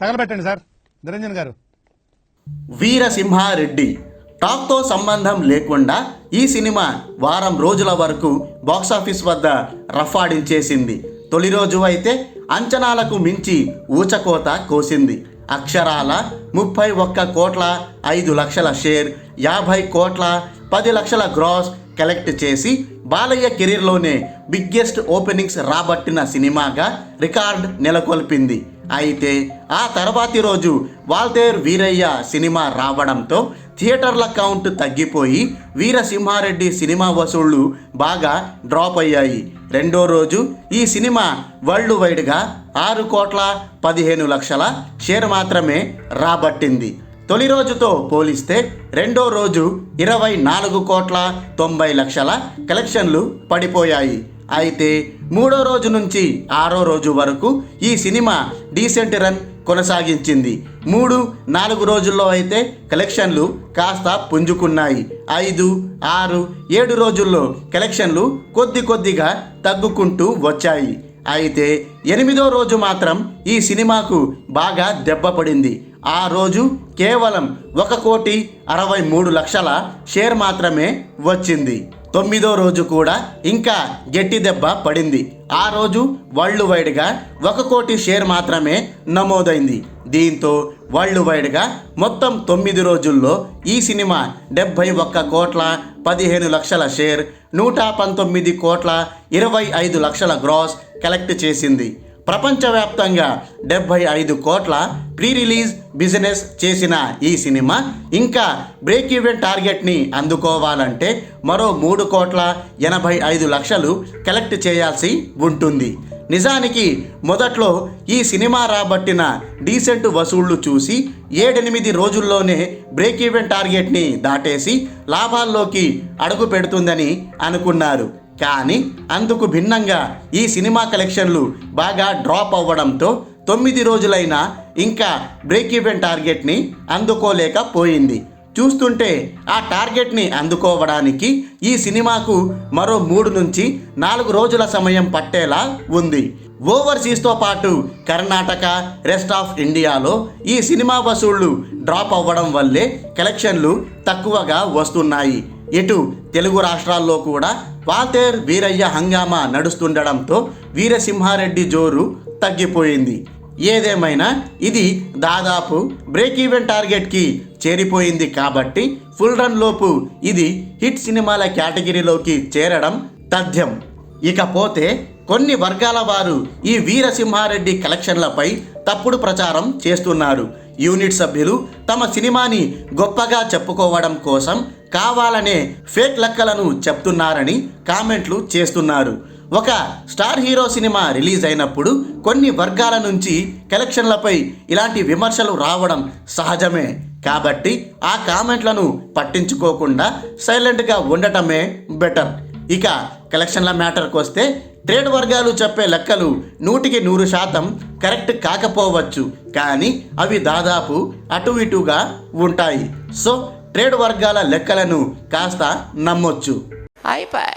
తగలబెట్టండి sir. Niranjan గారు. వీరసింహారెడ్డి టాక్తో సంబంధం లేకుండా ఈ సినిమా వారం రోజుల వరకు బాక్సాఫీస్ వద్ద రఫాడించేసింది తొలి రోజు అయితే అంచనాలకు మించి ఊచకోత కోసింది. అక్షరాల ముప్పై ఒక్క కోట్ల ఐదు లక్షల షేర్ యాభై కోట్ల పది లక్షల గ్రాస్ కలెక్ట్ చేసి బాలయ్య కెరీర్లోనే బిగ్గెస్ట్ ఓపెనింగ్స్ రాబట్టిన సినిమాగా రికార్డ్ నెలకొల్పింది. అయితే ఆ తర్వాతి రోజు వాల్తేర్ వీరయ్య సినిమా రావడంతో థియేటర్ల కౌంట్ తగ్గిపోయి వీరసింహారెడ్డి సినిమా వసూళ్ళు బాగా డ్రాప్ అయ్యాయి. రెండో రోజు ఈ సినిమా వరల్డ్ వైడ్గా ఆరు కోట్ల పదిహేను లక్షల షేర్ మాత్రమే రాబట్టింది. తొలి రోజుతో పోలిస్తే రెండో రోజు ఇరవై నాలుగు కోట్ల తొంభై లక్షల కలెక్షన్లు పడిపోయాయి. అయితే మూడో రోజు నుంచి ఆరో రోజు వరకు ఈ సినిమా డీసెంట్ రన్ కొనసాగించింది. మూడు నాలుగు రోజుల్లో అయితే కలెక్షన్లు కాస్త పుంజుకున్నాయి. ఐదు ఆరు ఏడు రోజుల్లో కలెక్షన్లు కొద్ది కొద్దిగా తగ్గుకుంటూ వచ్చాయి. అయితే ఎనిమిదో రోజు మాత్రం ఈ సినిమాకు బాగా దెబ్బ పడింది. ఆ రోజు కేవలం ఒక కోటి అరవై మూడు లక్షల షేర్ మాత్రమే వచ్చింది. తొమ్మిదో రోజు కూడా ఇంకా గట్టి దెబ్బ పడింది. ఆ రోజు వరల్డ్ వైడ్గా ఒక కోటి షేర్ మాత్రమే నమోదైంది. దీంతో వరల్డ్ వైడ్గా మొత్తం తొమ్మిది రోజుల్లో ఈ సినిమా డెబ్భై ఒక్క కోట్ల పదిహేను లక్షల షేర్ నూట పంతొమ్మిది కోట్ల ఇరవై ఐదు లక్షల గ్రాస్ కలెక్ట్ చేసింది. ప్రపంచవ్యాప్తంగా డెబ్బై ఐదు కోట్ల ప్రీ రిలీజ్ బిజినెస్ చేసిన ఈ సినిమా ఇంకా బ్రేక్ ఈవెన్ టార్గెట్ని అందుకోవాలంటే మరో మూడు కోట్ల ఎనభై ఐదు లక్షలు కలెక్ట్ చేయాల్సి ఉంటుంది. నిజానికి మొదట్లో ఈ సినిమా రాబట్టిన డీసెంట్ వసూళ్ళు చూసి ఏడెనిమిది రోజుల్లోనే బ్రేక్ ఈవెన్ టార్గెట్ని దాటేసి లాభాల్లోకి అడుగు పెడుతుందని అనుకున్నారు. కానీ అందుకు భిన్నంగా ఈ సినిమా కలెక్షన్లు బాగా డ్రాప్ అవ్వడంతో తొమ్మిది రోజులైనా ఇంకా బ్రేక్ ఈవెన్ టార్గెట్ని అందుకోలేకపోయింది. చూస్తుంటే ఆ టార్గెట్ని అందుకోవడానికి ఈ సినిమాకు మరో మూడు నుంచి నాలుగు రోజుల సమయం పట్టేలా ఉంది. ఓవర్సీస్తో పాటు కర్ణాటక రెస్ట్ ఆఫ్ ఇండియాలో ఈ సినిమా వసూళ్ళు డ్రాప్ అవ్వడం వల్లే కలెక్షన్లు తక్కువగా వస్తున్నాయి. ఇటు తెలుగు రాష్ట్రాల్లో కూడా వాతేర్ వీరయ్య హంగామా నడుస్తుండడంతో వీరసింహారెడ్డి జోరు తగ్గిపోయింది. ఏదేమైనా ఇది దాదాపు బ్రేక్ ఈవెన్ టార్గెట్కి చేరిపోయింది కాబట్టి ఫుల్ రన్ లోపు ఇది హిట్ సినిమాల కేటగిరీలోకి చేరడం తథ్యం. ఇకపోతే కొన్ని వర్గాల వారు ఈ వీరసింహారెడ్డి కలెక్షన్లపై తప్పుడు ప్రచారం చేస్తున్నారు. యూనిట్ సభ్యులు తమ సినిమాని గొప్పగా చెప్పుకోవడం కోసం కావాలనే ఫేక్ లెక్కలను చెప్తున్నారని కామెంట్లు చేస్తున్నారు. ఒక స్టార్ హీరో సినిమా రిలీజ్ అయినప్పుడు కొన్ని వర్గాల నుంచి కలెక్షన్లపై ఇలాంటి విమర్శలు రావడం సహజమే. కాబట్టి ఆ కామెంట్లను పట్టించుకోకుండా సైలెంట్గా ఉండటమే బెటర్. ఇక కలెక్షన్ల మ్యాటర్కి వస్తే ట్రేడ్ వర్గాలు చెప్పే లెక్కలు నూటికి నూరు శాతం కరెక్ట్ కాకపోవచ్చు. కానీ అవి దాదాపు అటు ఇటుగా ఉంటాయి. సో ట్రేడ్ వర్గాల లెక్కలను కాస్త నమ్మొచ్చు. అయిపోయి